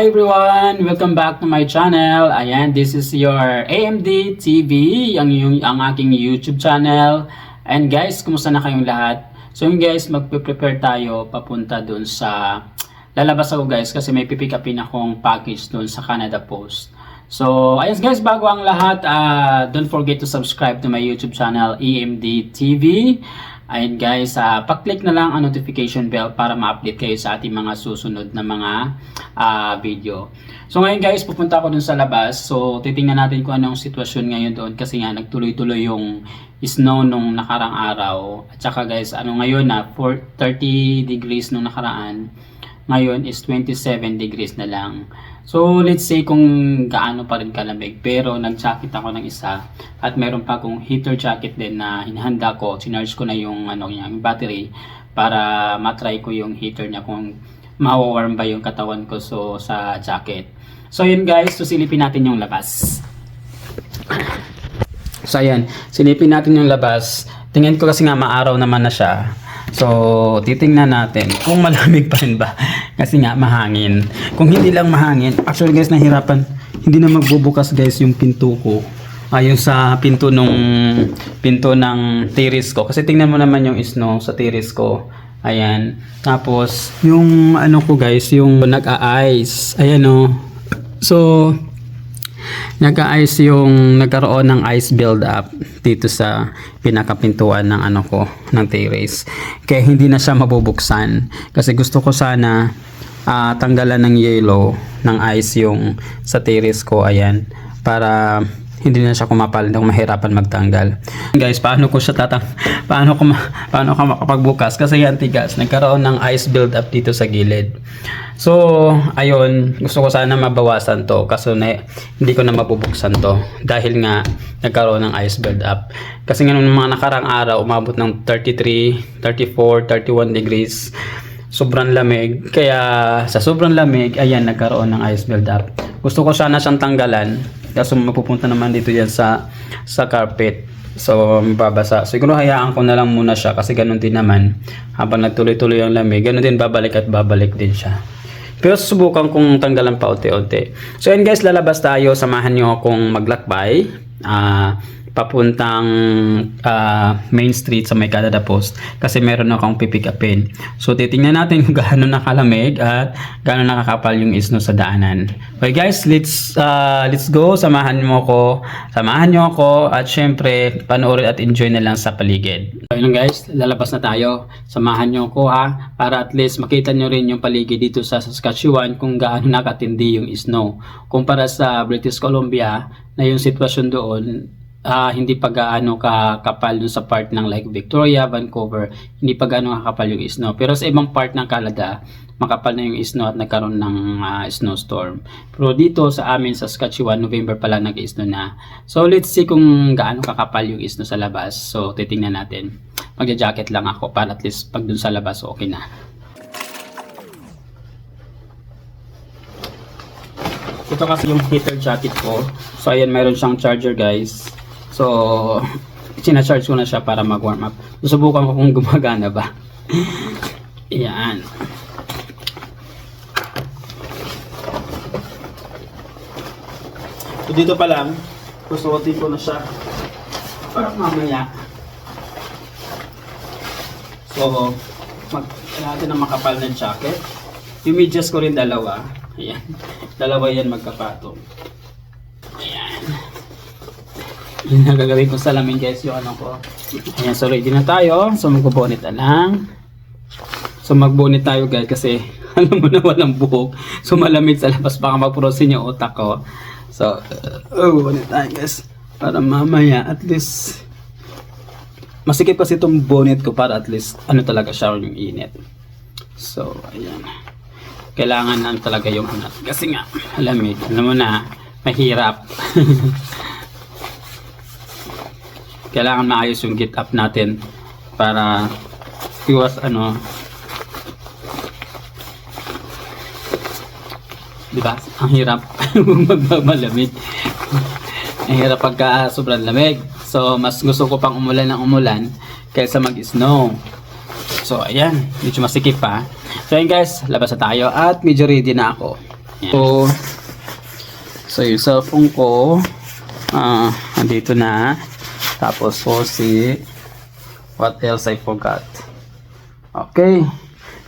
Hi everyone! Welcome back to my channel. Ayan, this is your AMD TV, ang, yung, ang aking YouTube channel. And guys, kumusta na kayong lahat? So yun guys, magpe-prepare tayo papunta dun sa... Lalabas ako guys kasi may pipick upin akong package dun sa Canada Post. So, ayun guys, bago ang lahat, uh, don't forget to subscribe to my YouTube channel, AMD TV. Ayun guys, uh, pa-click na lang ang notification bell para ma-update kayo sa ating mga susunod na mga uh, video. So ngayon guys, pupunta ako dun sa labas. So titingnan natin kung anong sitwasyon ngayon doon kasi nga nagtuloy-tuloy yung snow nung nakarang araw. At saka guys, ano ngayon na 4, 30 degrees nung nakaraan. Ngayon is 27 degrees na lang. So let's say kung gaano pa rin kalamig. Pero nag-jacket ako ng isa at meron pa akong heater jacket din na hinahanda ko. Sinarge ko na yung, ano, yung battery para matry ko yung heater niya kung mawawarm ba yung katawan ko so, sa jacket. So yun guys, susilipin natin yung labas. So ayan, silipin natin yung labas. Tingin ko kasi nga maaraw naman na siya. So, titingnan natin kung malamig pa rin ba. Kasi nga, mahangin. Kung hindi lang mahangin, actually guys, nahirapan. Hindi na magbubukas guys yung pinto ko. Ayun sa pinto nung pinto ng terrace ko. Kasi tingnan mo naman yung snow sa terrace ko. Ayan. Tapos, yung ano ko guys, yung nag-a-ice. Ayan o. So, nagka-ice yung nagkaroon ng ice build up dito sa pinakapintuan ng ano ko ng terrace. Kaya hindi na siya mabubuksan. Kasi gusto ko sana ah, tanggalan ng yellow ng ice yung sa terrace ko ayan para hindi na siya kumapal ako mahirapan magtanggal. Guys paano ko siya tatang paano ko paano ka makapagbukas? Kasi yan tigas nagkaroon ng ice build up dito sa gilid. So ayun gusto ko sana mabawasan to. Kaso na, hindi ko na mabubuksan to. Dahil nga nagkaroon ng ice build up. Kasi nga nung mga nakarang araw umabot ng 33 34 31 degrees. Sobrang lamig. Kaya sa sobrang lamig, ayan, nagkaroon ng ice build up. Gusto ko sana siyang tanggalan. Kaso mapupunta naman dito yan sa, sa carpet. So, mababasa. Siguro hayaan ko na lang muna siya kasi ganun din naman. Habang nagtuloy-tuloy ang lamig, ganun din babalik at babalik din siya. Pero susubukan kong tanggalan pa unti-unti. So, yun guys, lalabas tayo. Samahan nyo akong maglakbay. Ah... papuntang ah, Main Street sa may Post kasi meron akong pipick upin. So titingnan natin kung gaano nakalamig at gaano nakakapal yung isno sa daanan. Okay guys, let's ah, let's go. Samahan mo ko. Samahan niyo ako at syempre panoorin at enjoy na lang sa paligid. So yun guys, lalabas na tayo. Samahan niyo ko ha para at least makita niyo rin yung paligid dito sa Saskatchewan kung gaano nakatindi yung snow. Kumpara sa British Columbia na yung sitwasyon doon ah, hindi pa gaano ka kapal dun sa part ng like Victoria, Vancouver, hindi pa gaano kakapal yung snow. Pero sa ibang part ng Canada, makapal na yung snow at nagkaroon ng ah, snowstorm. Pero dito sa amin sa Saskatchewan, November pala nag-snow na. So let's see kung gaano kakapal yung snow sa labas. So titingnan natin. Magja-jacket lang ako para at least pag dun sa labas okay na. Ito kasi yung heater jacket ko. So ayan, mayroon siyang charger guys. So, sinacharge ko na siya para mag-warm up. Susubukan ko kung gumagana ba. Yan. So, dito pa lang, susuotin ko na siya para mamaya. So, mag natin ng makapal na jacket. Yung medyas ko rin dalawa. Ayan. Dalawa yan magkapatong. Yung nagagawin ko sa lamin guys yung ano ko. Ayan, so ready na tayo. So magbubunit na lang. So magbunit tayo guys kasi alam mo na walang buhok. So malamig sa labas baka magprosin yung utak ko. So, uh, bunit tayo guys. Para mamaya at least masikip kasi itong bonnet ko para at least ano talaga siya yung init. So, ayan. Kailangan na talaga yung ano. Kasi nga, malamig. Alam mo na, mahirap. kailangan maayos yung get up natin para iwas ano di ba? Ang hirap magmalamig ang hirap pagka sobrang lamig. So mas gusto ko pang umulan ng umulan kaysa mag snow so ayan. Medyo masikip pa. So ayan guys. Labas na tayo at medyo ready na ako. Yan. So, so yung cellphone ko, ah, andito na. Tapos so si, what else I forgot? Okay.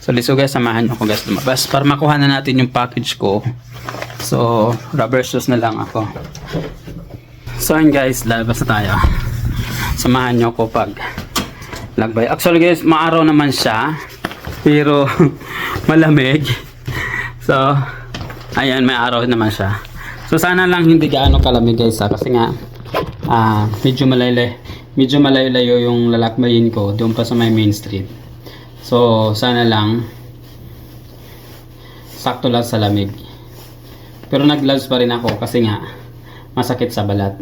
So, liso guys, samahan nyo guys lumabas para makuha na natin yung package ko. So, rubber shoes na lang ako. So, yun guys, lalabas na tayo. Samahan nyo ako pag lagbay. Actually guys, maaraw naman siya. Pero, malamig. So, ayan, may araw naman siya. So, sana lang hindi gaano kalamig guys ha. Kasi nga, ah, medyo malaylay. Medyo malayo-layo yung lalakbayin ko doon pa sa may main street. So, sana lang sakto lang sa lamig. Pero nag-gloves pa rin ako kasi nga masakit sa balat.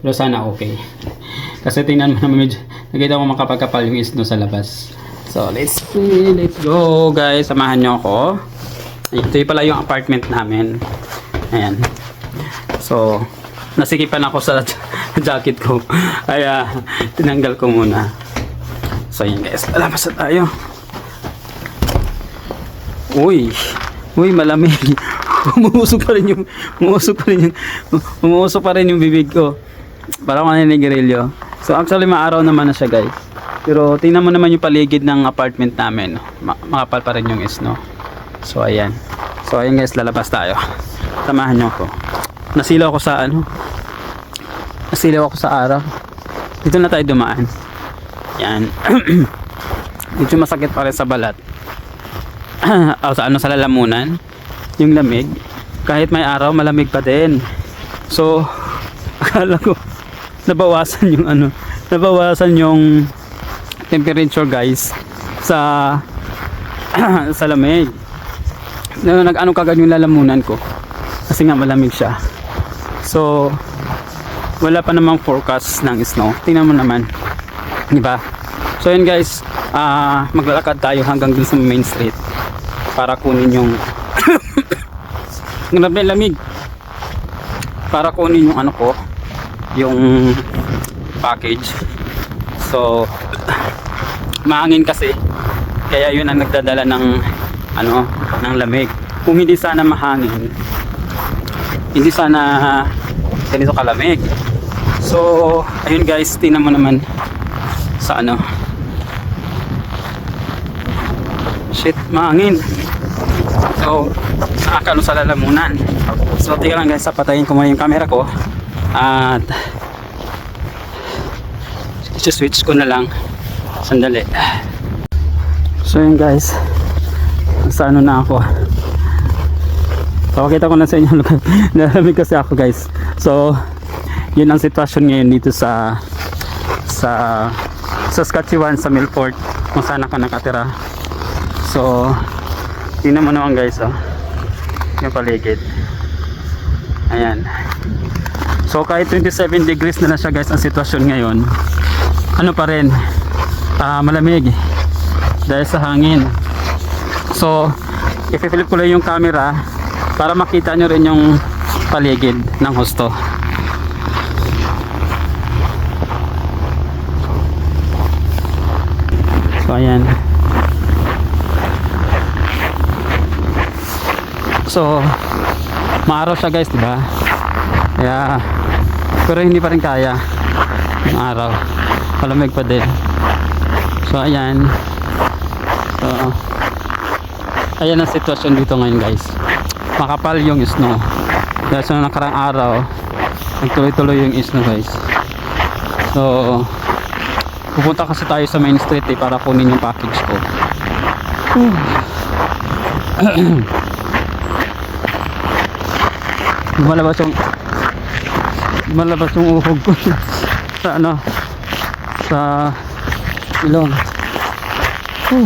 Pero sana okay. Kasi tingnan mo naman medyo nakita ko makapagkapal yung isno sa labas. So, let's see. Let's go, guys. Samahan nyo ako. Ito yung pala yung apartment namin. Ayan. So, nasikipan ako sa jacket ko. Kaya, tinanggal ko muna. So, yun guys. Lalabas na tayo. Uy. Uy, malamig. Umuusok pa rin yung umuusok pa rin yung umuusok pa rin yung bibig ko. Parang ako naninigarilyo. So actually maaraw naman na siya guys. Pero tingnan mo naman yung paligid ng apartment namin. makapal pa rin yung snow. So ayan. So ayan guys, lalabas tayo. Samahan niyo ako. Nasilaw ako sa ano? Nasilaw ako sa araw. Dito na tayo dumaan. Yan. Medyo masakit pa rin sa balat. o sa ano sa lalamunan yung lamig kahit may araw malamig pa din so akala ko nabawasan yung ano nabawasan yung temperature guys sa sa lamig na nag ano kagad yung lalamunan ko kasi nga malamig siya so wala pa namang forecast ng snow. Tingnan mo naman. Di ba? So yun guys ah maglalakad tayo hanggang dun sa main street para kunin yung grabe lamig. Para kunin yung ano ko yung package. So mahangin kasi. Kaya yun ang nagdadala ng ano ng lamig. Kung hindi sana mahangin hindi sana ganito kalamig. So ayun guys tingnan mo naman sa ano. Shit mahangin. So nakakano sa lalamunan. So tika lang guys patayin ko muna yung camera ko. At switch ko na lang. Sandali. So yun guys sa ano na ako Papakita ko na sa inyo lugar. Nalamig kasi ako guys. So, yun ang sitwasyon ngayon dito sa sa Saskatchewan sa Milford kung saan ako nakatira. So, tingnan mo naman guys oh. Yung paligid. Ayan. So, kahit 27 degrees na na siya guys ang sitwasyon ngayon. Ano pa rin? ah malamig. Dahil sa hangin. So, i-flip ko lang yung camera para makita nyo rin yung paligid ng husto. So, ayan. So, maaraw siya guys, di ba? Kaya, pero hindi pa rin kaya yung araw. Malamig pa din. So, ayan. So, ayan ang sitwasyon dito ngayon guys. Makapal yung snow. Dahil sa nakarang araw, nagtuloy-tuloy yung snow guys. So, pupunta kasi tayo sa main street eh, para kunin yung package ko. Lumalabas yung lumalabas yung uhog ko sa ano sa ilong. Whew.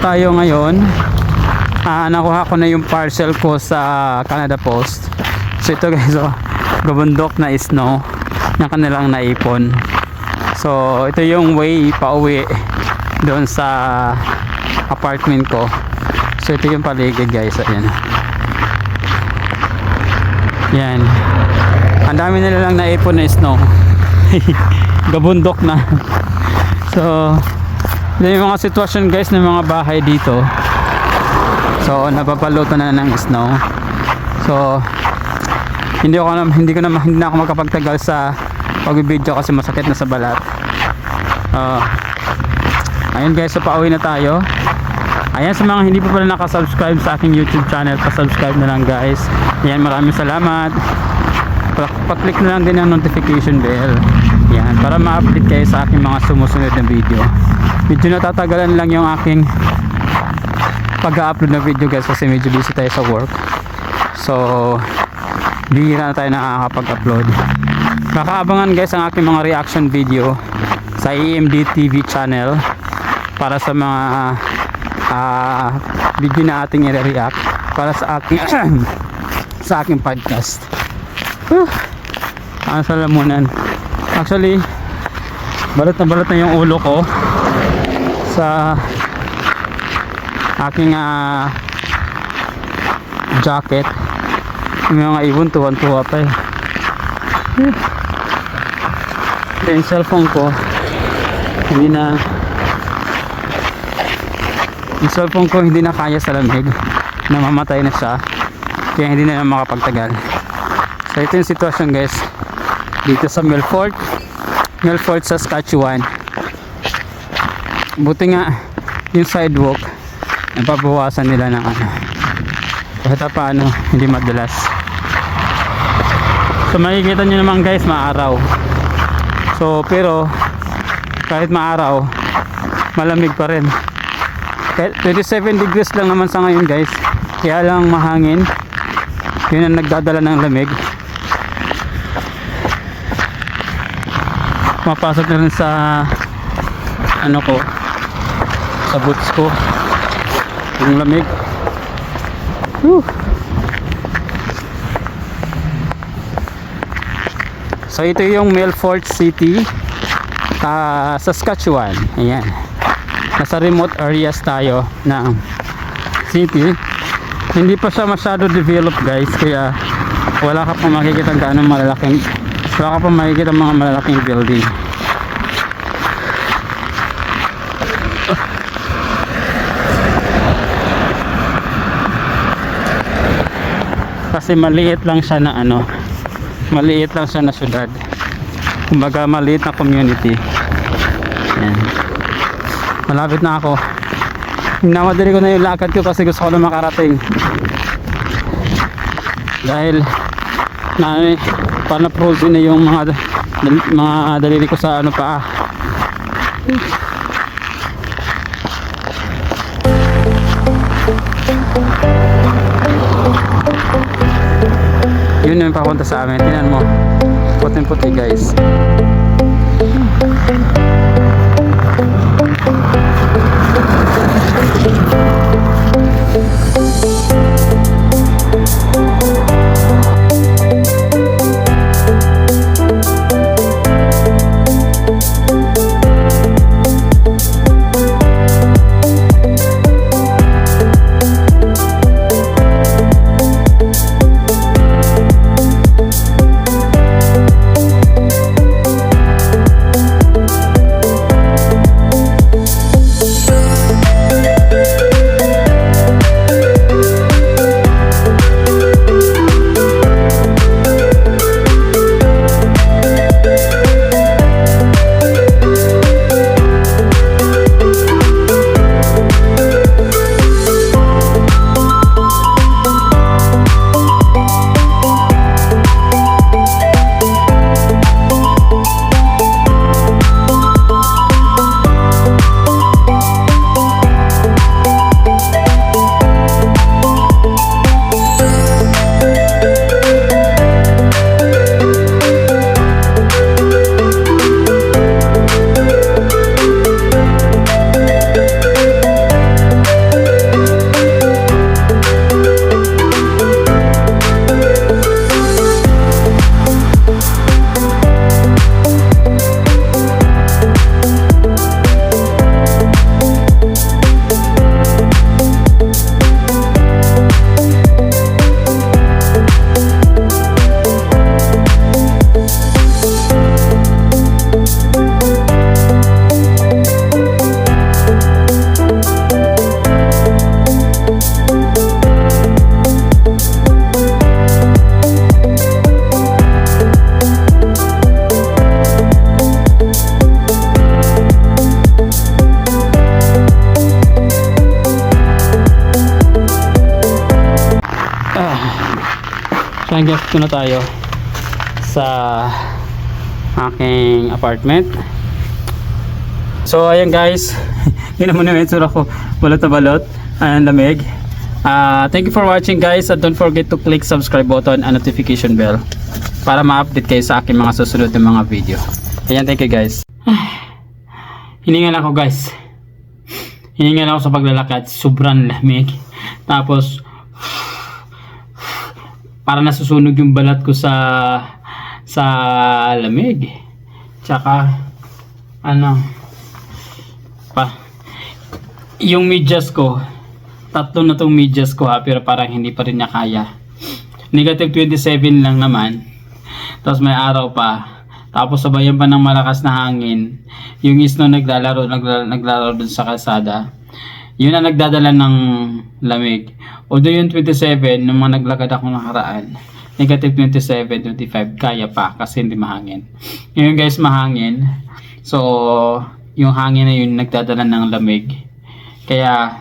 Tayo ngayon. Ah, nakuha ko na yung parcel ko sa Canada Post. So ito guys, oh, gabundok na snow na kanilang naipon. So ito yung way pauwi doon sa apartment ko. So ito yung paligid guys, ayan. Yan. Ang dami nila lang naipon na snow. Gabundok na. So, yun yung mga sitwasyon guys ng mga bahay dito. So, napapaluto na ng snow. So, hindi ako na, hindi ko na hindi na ako makapagtagal sa pagbibideo kasi masakit na sa balat. Uh, ayun guys, so pauwi na tayo. Ayan sa mga hindi pa pala nakasubscribe sa aking YouTube channel, pa-subscribe na lang guys. Ayan, maraming salamat. Pa- Pa-click na lang din ang notification bell. Yan, para ma-update kayo sa aking mga sumusunod na video. Medyo natatagalan lang yung aking pag-upload na video guys kasi medyo busy tayo sa work. So, bihira na tayo nakakapag-upload. Makaabangan guys ang aking mga reaction video sa EMD TV channel para sa mga ah, video na ating i-react para sa aking sa aking podcast. Whew. Ang sa lamunan. Actually, balot na balot na yung ulo ko sa aking ah, jacket. Yung mga ibon tuwan-tuwa pa eh. Yung cellphone ko. Hindi na yung cellphone ko hindi na kaya sa lamig. Namamatay na siya. Kaya hindi na lang makapagtagal. So ito yung sitwasyon guys. Dito sa Milford. Milford, Saskatchewan. Buti nga yung sidewalk napabawasan nila ng ano. Kahit paano hindi madalas. So makikita nyo naman guys maaraw. So pero kahit maaraw malamig pa rin. Kahit 27 degrees lang naman sa ngayon guys. Kaya lang mahangin. Yun ang nagdadala ng lamig. Mapasok na rin sa ano ko sa boots ko yung lamig. Whew. So ito yung Milford City ah, Saskatchewan. Ayan. Nasa remote areas tayo ng city. Hindi pa siya masyado developed guys kaya wala ka pa makikita gaano malalaking wala ka pa makikita mga malalaking building. Kasi maliit lang siya na ano maliit lang siya na syudad. Kumbaga maliit na community. Ayan. malapit na ako. Minamadali ko na yung lakad ko kasi gusto ko na makarating. Dahil na para frozen na yung mga mga daliri ko sa ano pa papunta sa amin. Tinan mo. Puting puti guys Guys, ito na tayo sa aking apartment. So ayan guys, yun naman yung itsura ko. Balot na balot. Ayan lamig. Ah, thank you for watching guys and don't forget to click subscribe button and notification bell para ma-update kayo sa aking mga susunod na mga video. Ayan, thank you guys. Hiningal ako guys. Hiningal ako sa paglalakad. Sobrang lamig. Tapos, para nasusunog yung balat ko sa sa lamig. Tsaka ano pa yung medyas ko tatlo na tong medyas ko ha pero parang hindi pa rin niya kaya. Negative 27 lang naman. Tapos may araw pa. Tapos sabayan pa ng malakas na hangin. Yung isno naglalaro, naglalaro, naglalaro dun sa kalsada. Yun ang nagdadala ng lamig. Although yung 27, nung mga naglakad ako nakaraan, negative 27, 25, kaya pa kasi hindi mahangin. Ngayon guys, mahangin. So, yung hangin na yun nagdadala ng lamig. Kaya,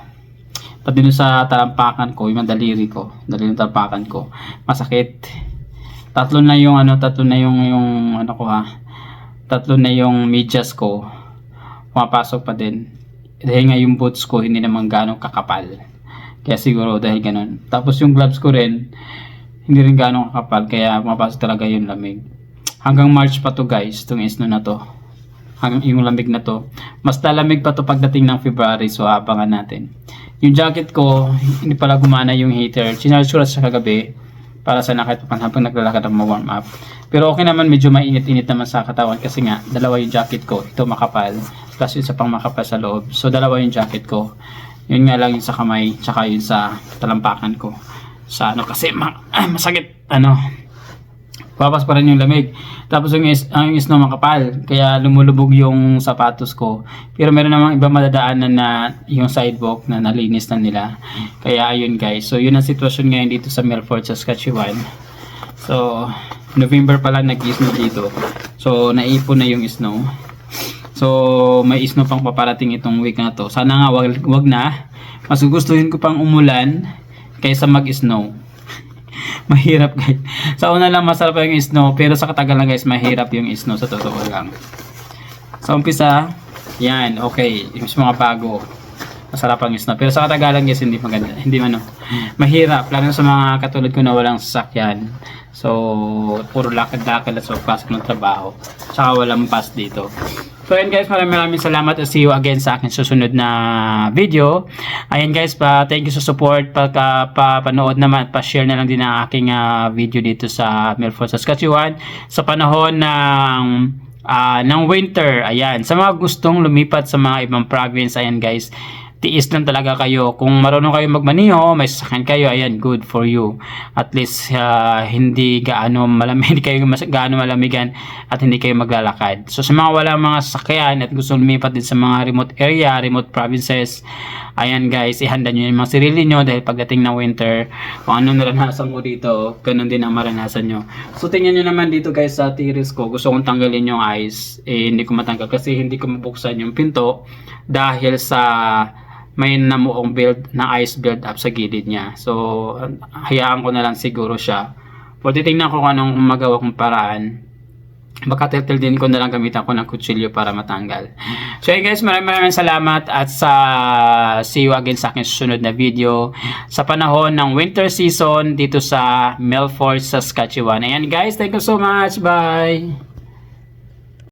pati sa talampakan ko, yung daliri ko, daliri ng talampakan ko, masakit. Tatlo na yung ano, tatlo na yung yung ano ko ha. Tatlo na yung medyas ko. Pumapasok pa din. Dahil nga yung boots ko hindi naman ganong kakapal. Kaya siguro dahil ganun. Tapos yung gloves ko rin hindi rin ganong kakapal kaya pumapasok talaga yung lamig. Hanggang March pa to guys, itong isno na to. Hanggang yung lamig na to. Mas lalamig pa to pagdating ng February so abangan natin. Yung jacket ko, hindi pala gumana yung heater. Sinarge ko sa kagabi para sa nakit pa habang naglalakad ang warm up. Pero okay naman, medyo mainit-init naman sa katawan kasi nga, dalawa yung jacket ko. Ito makapal, plus isa pang makapal sa loob. So, dalawa yung jacket ko. Yun nga lang yung sa kamay, tsaka yun sa talampakan ko. Sa ano, kasi ma- masakit, ano, papas pa rin yung lamig. Tapos yung, is, ang snow makapal, kaya lumulubog yung sapatos ko. Pero meron namang iba madadaanan na yung sidewalk na nalinis na nila. Kaya ayun guys. So yun ang sitwasyon ngayon dito sa Melfort, Saskatchewan. So November pa lang nag-snow dito. So naipon na yung snow. So may snow pang paparating itong week na to. Sana nga wag, wag na. Mas gustuhin ko pang umulan kaysa mag-snow mahirap guys. Sa una lang masarap yung snow, pero sa katagalan guys, mahirap yung snow sa totoo lang. Sa umpisa, yan, okay, yung mga bago, masarap ang snow. Pero sa katagalan guys, hindi maganda, hindi ano, mahirap, lalo sa mga katulad ko na walang sasakyan. So, puro lakad-lakad at so pasok ng trabaho. Tsaka walang pass dito. So ayun guys, maraming maraming salamat at see you again sa akin susunod na video. Ayun guys, pa thank you sa support, pagka pa panood naman, pa-share na lang din ang aking ah, video dito sa Milford, Saskatchewan sa panahon ng ah, ng winter. Ayan, sa mga gustong lumipat sa mga ibang province, ayan guys, tiis lang talaga kayo. Kung marunong kayo magmaniho, may sasakyan kayo, ayan, good for you. At least, ah, hindi gaano malamig, hindi kayo mas, gaano malamigan at hindi kayo maglalakad. So, sa mga wala mga sasakyan at gusto lumipat din sa mga remote area, remote provinces, ayan guys, ihanda nyo yung mga sarili nyo dahil pagdating ng winter, kung ano naranasan mo dito, ganun din ang maranasan nyo. So, tingnan nyo naman dito guys sa tiris ko, gusto kong tanggalin yung ice, eh, hindi ko matanggal kasi hindi ko mabuksan yung pinto dahil sa may namuong build na ice build up sa gilid niya. So, hayaan ko na lang siguro siya. O titingnan ko kung anong magawa kong paraan. Baka titil din ko na lang gamitan ko ng kutsilyo para matanggal. So yun guys, maraming maraming salamat at sa see you again sa aking susunod na video sa panahon ng winter season dito sa Melfort, Saskatchewan. Ayan guys, thank you so much. Bye!